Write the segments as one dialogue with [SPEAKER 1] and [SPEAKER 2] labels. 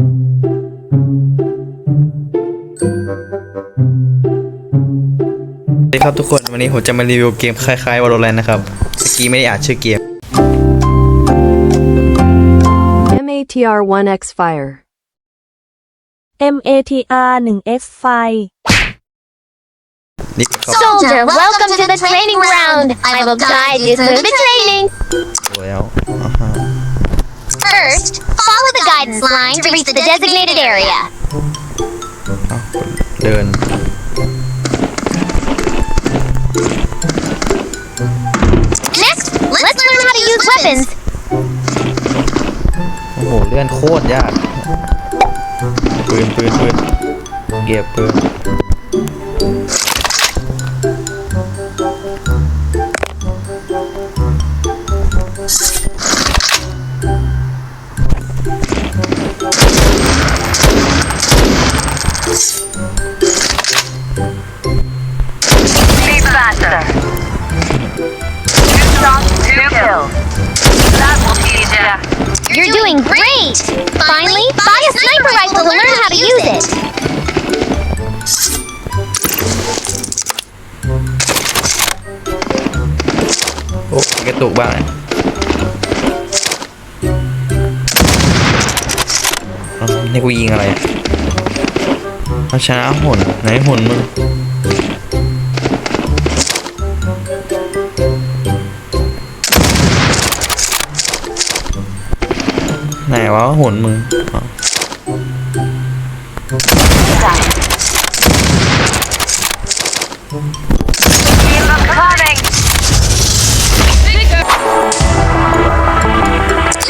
[SPEAKER 1] สวัสดีครับทุกคนวันนี้ผมจะมารีวิวเกมคล้ายๆ Valorant นะครับเมื่อกี้ไม่ได้อ่านชื่อเกม
[SPEAKER 2] MATR 1X Fire.
[SPEAKER 3] MATR 1X ไฟ
[SPEAKER 1] นี่ครับ
[SPEAKER 4] Soldier, welcome to the training round. I will guide you through the training.
[SPEAKER 1] แล้วอ่าฮะ
[SPEAKER 4] First, follow the guidance line to reach the designated area.
[SPEAKER 1] อ้าวเดิน
[SPEAKER 4] Next, let's learn how to use weapons.
[SPEAKER 1] โอ้โหเลื่อนโคตรยาก ปืนปืนปืนเก็บปืน
[SPEAKER 4] You're doing great! Finally, buy a sniper rifle to learn how to use it.
[SPEAKER 1] โอ้กระตุกบ้างอ้าวนี่กูยิ วะหุ่นมึงอ๋อ
[SPEAKER 5] Keep them coming.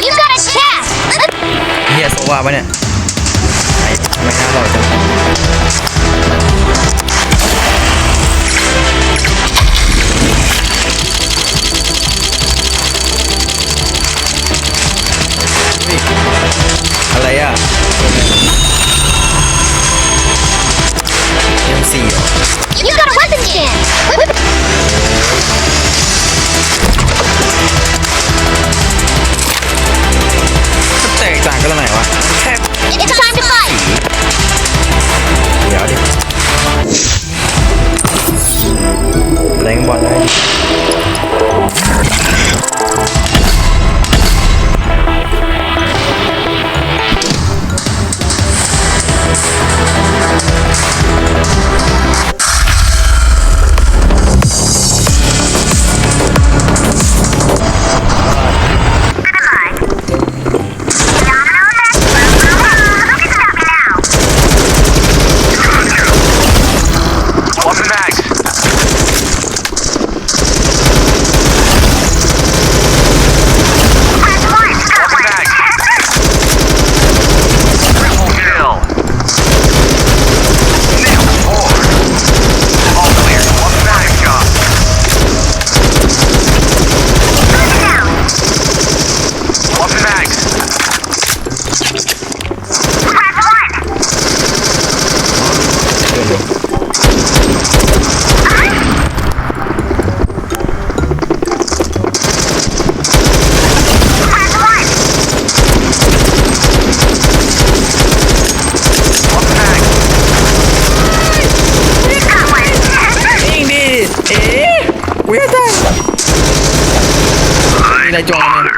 [SPEAKER 4] You've got a chest! Let's
[SPEAKER 1] เฮียโซว่าปะเนี่ยไม่น่าเราจัง ยังสี่เหรอ
[SPEAKER 4] You've got a weapon scan!
[SPEAKER 1] จองเนี่ย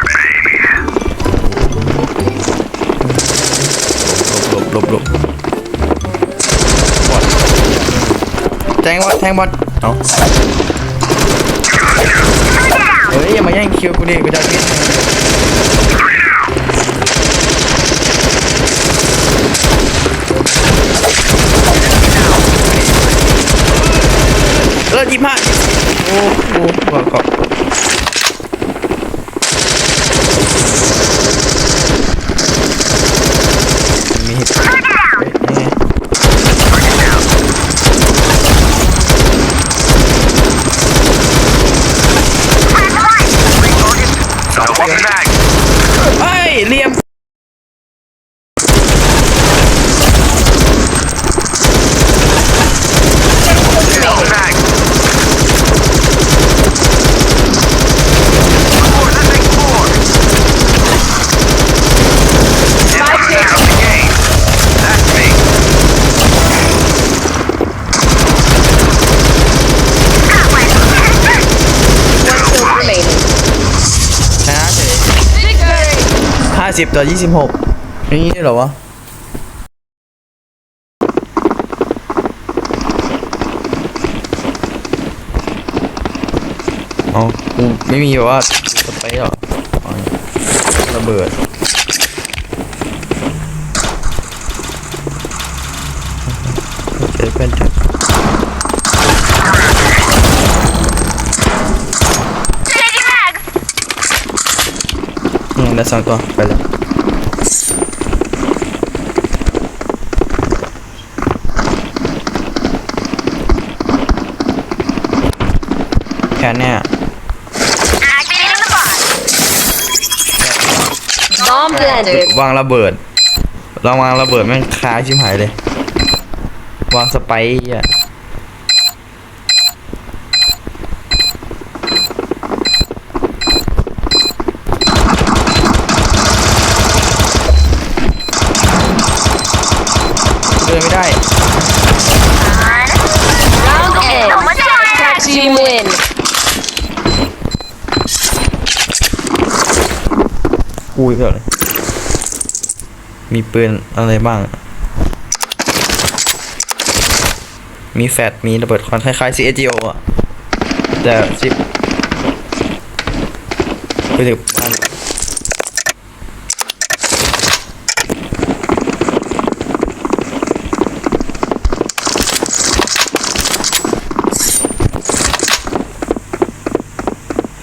[SPEAKER 1] หลบหลบหลบหลบอลแทงบอลแทงบอลเอาเฮ้ยอย่ามาแย่งคิวกูดิกูจะกินเออยี่ห้าโอ้โหขอขอมีเหตุเฮ้ยนี่ไง
[SPEAKER 6] Welcome
[SPEAKER 1] สิบต่อยี่สิบหกอย่างนี้เหรอวะอ๋อกูไม่มีแบบว่าสเปรย์หรอกระเบิดโอเคเพื่อนจัด อืมได้สองตัวไปเลยแค่เนี้ย
[SPEAKER 5] Activating the bot.
[SPEAKER 2] Bomb planted.
[SPEAKER 1] วางระเบิดลองวางระเบิดแม่งค้าชิมหายเลย วางสไปร์อะ กูอีกแล้วเลยมีปืนอะไรบ้าง มีแฟดมีระเบิดควันคล้ายๆ CSGO อะ แต่สิบไปถึงบ้าน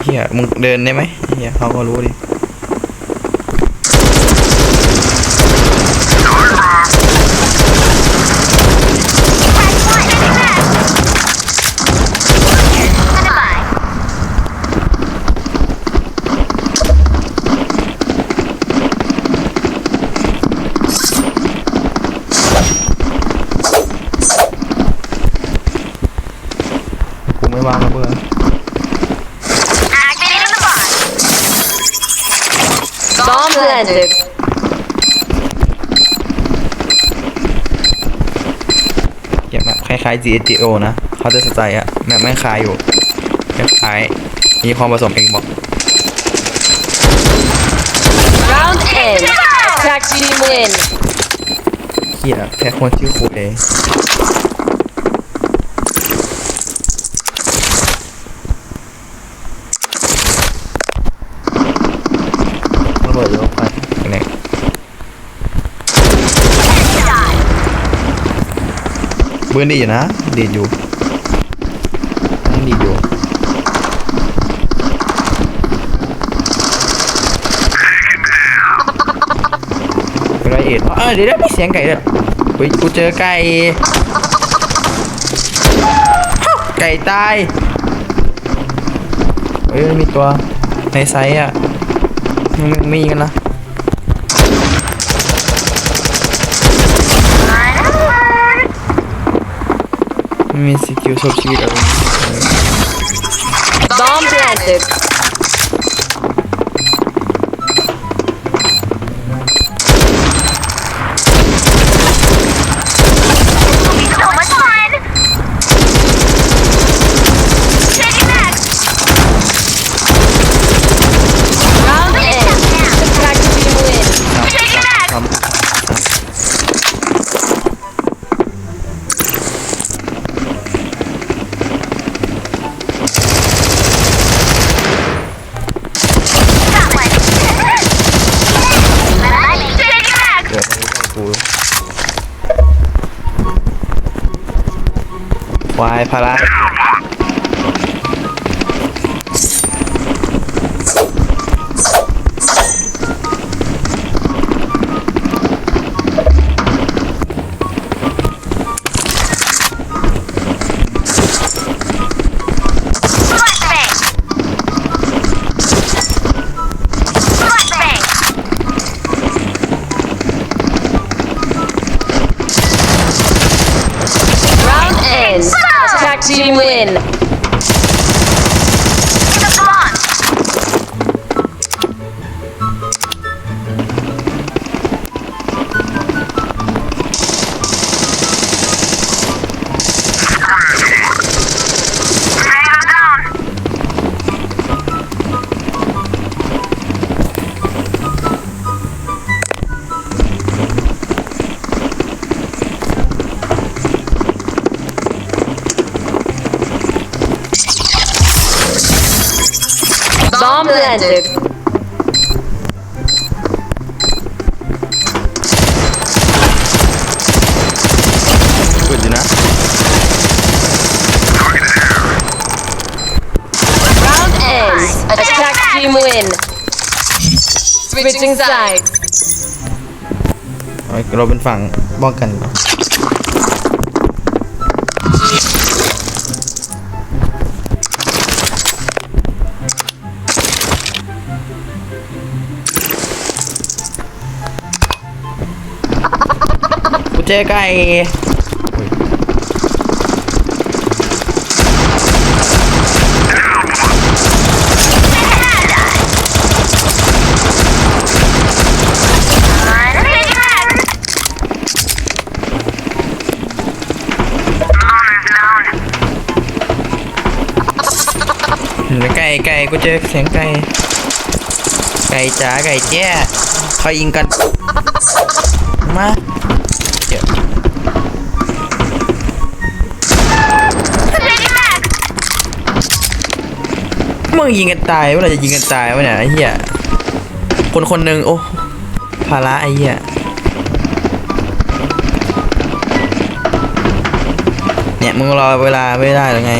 [SPEAKER 1] เฮียมึงเดินได้ไหมเฮียเขาก็รู้ดิ วางระเบิด
[SPEAKER 5] Activating the bot.
[SPEAKER 2] Bomb planted.
[SPEAKER 1] เก็บแบบคล้ายๆ GSGO นะเขาจะสไตล์อะแบบไม่คล้ายอยู่คล้ายๆมีความผสมเองบอก
[SPEAKER 2] Round end. Attack team win.
[SPEAKER 1] เฮียแค่คนชื่อคุยระเบิดลงไปไหน ปืนดีอยู่นะดีดอยู่ดีดอยู่ไรเอ็ดเออเดี๋ยวเดี๋ยวมีเสียงไก่ด้วยเฮ้ยกูเจอไก่ ไก่ตายเฮ้ยมีตัวในไซส์อะมึงมีกันละ ไม่มีสกิลชบชีวิตอะไร
[SPEAKER 2] Bomb planted.
[SPEAKER 1] วายพาระ
[SPEAKER 2] Attack team Bomb planted.
[SPEAKER 1] สุดอยู่นะ
[SPEAKER 2] Round ends. Attack team win. Switching sides.
[SPEAKER 1] เอาเราเป็นฝั่งป้องกัน เจอไก่อุ๊ยเห็นไหมไก่ไก่กูเจอเสียงไก่ไก่จ๋าไก่แจ้คอยยิงกันมา มึงยิงกันตายเมื่อไหร่จะยิงกันตายวะเนี่ยไอ้เหี้ยคนคนหนึ่งโอ้ภาระไอ้เหี้ยเนี่ยมึงรอเวลาไม่ได้หรือไง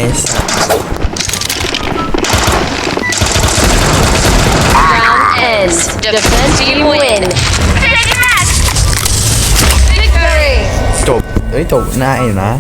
[SPEAKER 2] Round ends. Defense team win. Victory.
[SPEAKER 1] จบเอ้ยจบหน้าอยู่นะ